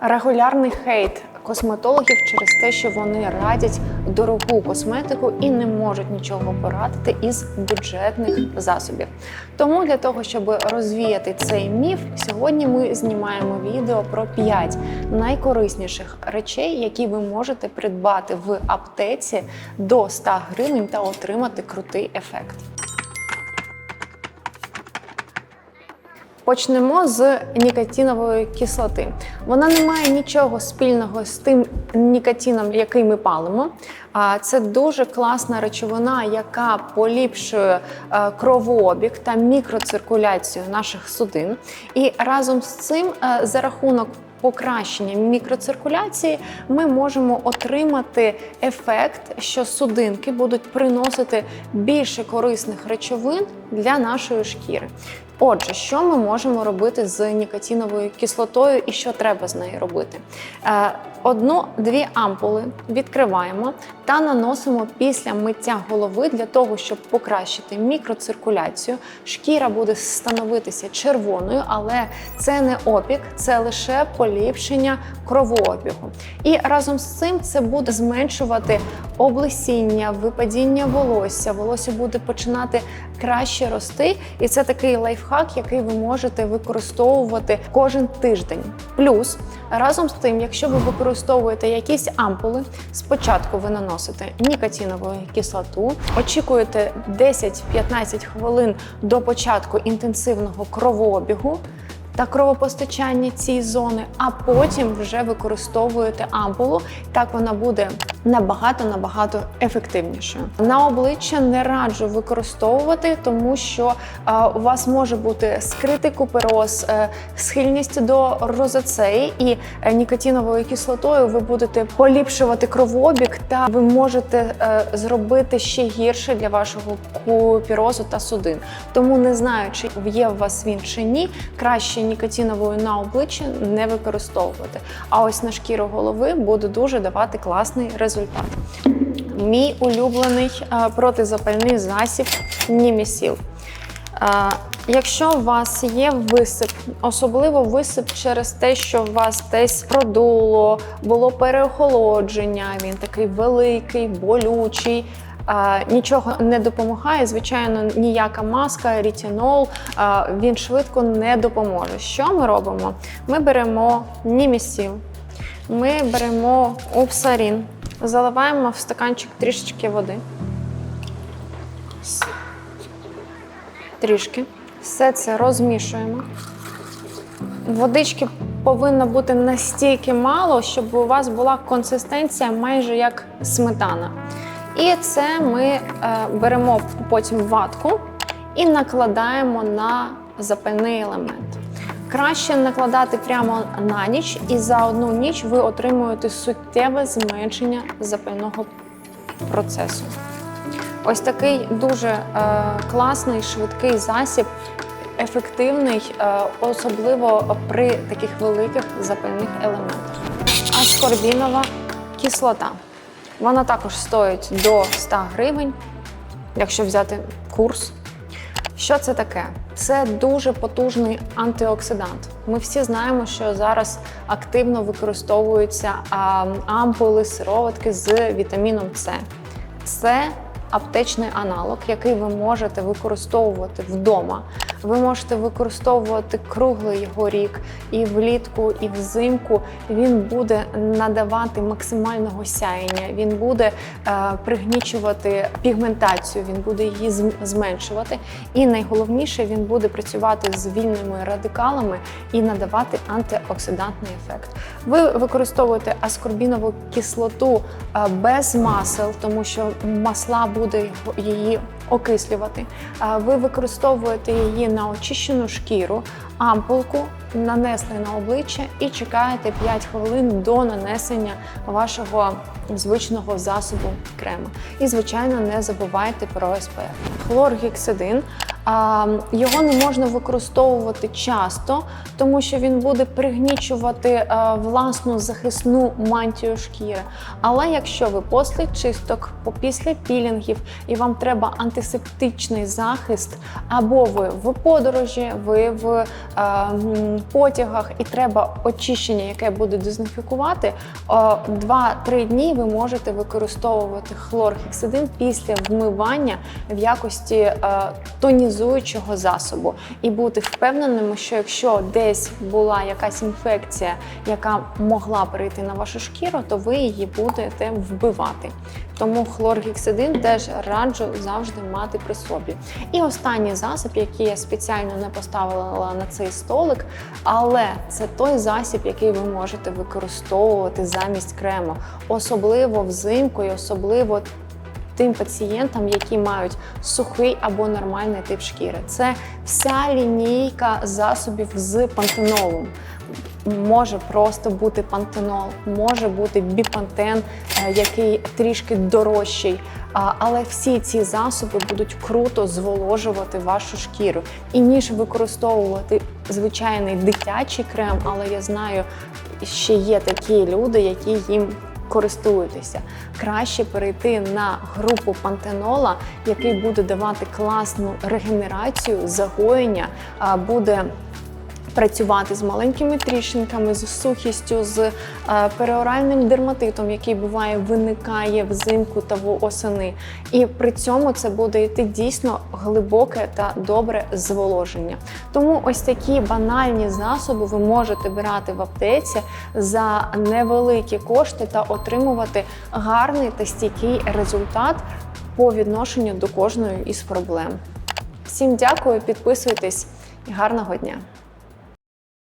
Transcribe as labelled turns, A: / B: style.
A: Регулярний хейт косметологів через те, що вони радять дорогу косметику і не можуть нічого порадити із бюджетних засобів. Тому для того, щоб розвіяти цей міф, сьогодні ми знімаємо відео про 5 найкорисніших речей, які ви можете придбати в аптеці до 100 гривень та отримати крутий ефект. Почнемо з нікотинової кислоти. Вона не має нічого спільного з тим нікотином, який ми палимо. А Це дуже класна речовина, яка поліпшує е, кровообіг та мікроциркуляцію наших судин. І разом з цим, е, за рахунок покращення мікроциркуляції, ми можемо отримати ефект, що судинки будуть приносити більше корисних речовин для нашої шкіри. Отже, що ми можемо робити з нікотиновою кислотою і що треба з нею робити? Е, Одну-дві ампули відкриваємо та наносимо після миття голови для того, щоб покращити мікроциркуляцію. Шкіра буде становитися червоною, але це не опік, це лише поліпшення кровообігу. І разом з цим це буде зменшувати облесіння, випадіння волосся. Волосся буде починати краще рости, і це такий лайфхак, який ви можете використовувати кожен тиждень. Плюс разом з тим, якщо ви використовуєте якісь ампули, спочатку ви наносите нікотинову кислоту, очікуєте 10-15 хвилин до початку інтенсивного кровообігу. Та кровопостачання цієї зони, а потім вже використовуєте ампулу. Так вона буде набагато набагато ефективнішою. На обличчя не раджу використовувати, тому що е, у вас може бути скритий купероз, е, схильність до розоцеї, і е, нікотиновою кислотою ви будете поліпшувати кровообіг, та ви можете зробити ще гірше для вашого куперозу та судин. Тому не знаю, чи є у вас він чи ні, краще нікотиновою на обличчя не використовувати. А ось на шкіру голови буде дуже давати класний результат. Мій улюблений е, протизапальний засіб Німісіл. Е, Якщо у вас є висип, особливо висип через те, що у вас десь продуло, було переохолодження, він такий великий, болючий. Нічого не допомагає, звичайно, ніяка маска, рітінол, він швидко не допоможе. Що ми робимо? Ми беремо німісіл, ми беремо упсарін, заливаємо в стаканчик трішечки води. Трішки. Все це розмішуємо. Водички повинно бути настільки мало, щоб у вас була консистенція майже як сметана. І це ми е, беремо потім ватку і накладаємо на запальний елемент. Краще накладати прямо на ніч, і за одну ніч ви отримуєте суттєве зменшення запального процесу. Ось такий дуже е, класний, швидкий засіб, ефективний, е, особливо при таких великих запальних елементах. Аскорбінова кислота. Вона також стоїть до 100 гривень, якщо взяти курс. Що це таке? Це дуже потужний антиоксидант. Ми всі знаємо, що зараз активно використовуються ампули, сироватки з вітаміном С. Це аптечний аналог, який ви можете використовувати вдома. Ви можете використовувати круглий його рік і влітку, і взимку. Він буде надавати максимального сяєння, він буде е, пригнічувати пігментацію, він буде її зменшувати. І найголовніше, він буде працювати з вільними радикалами і надавати антиоксидантний ефект. Ви використовуєте аскорбінову кислоту е, без масел, тому що масла буде його- її окислювати. Ви використовуєте її на очищену шкіру, ампулку нанесли на обличчя і чекаєте 5 хвилин до нанесення вашого звичного засобу крему. І, звичайно, не забувайте про СПФ. Хлоргексидин. Його не можна використовувати часто, тому що він буде пригнічувати е, власну захисну мантію шкіри. Але якщо ви після чисток, після пілінгів і вам треба антисептичний захист, або ви в подорожі, ви в е, потягах, і треба очищення, яке буде дезінфікувати. е, 2-3 дні ви можете використовувати хлоргексидин після вмивання в якості е, тонізуючого засобу, і бути впевненими, що якщо десь була якась інфекція, яка могла перейти на вашу шкіру, то ви її будете вбивати. Тому хлоргексидин теж раджу завжди мати при собі. І останній засіб, який я спеціально не поставила на цей столик, але це той засіб, який ви можете використовувати замість крему, особливо взимку і особливо тим пацієнтам, які мають сухий або нормальний тип шкіри. Це вся лінійка засобів з пантенолом. Може просто бути пантенол, може бути біпантен, е, який трішки дорожчий. Але всі ці засоби будуть круто зволожувати вашу шкіру. І ніж використовувати звичайний дитячий крем, але я знаю, ще є такі люди, які їм користуєтеся. Краще перейти на групу пантенола, який буде давати класну регенерацію, загоєння, буде працювати з маленькими тріщинками, з сухістю, з е, переоральним дерматитом, який буває, виникає взимку та восени. І при цьому це буде йти дійсно глибоке та добре зволоження. Тому ось такі банальні засоби ви можете брати в аптеці за невеликі кошти та отримувати гарний та стійкий результат по відношенню до кожної із проблем. Всім дякую, підписуйтесь і гарного дня!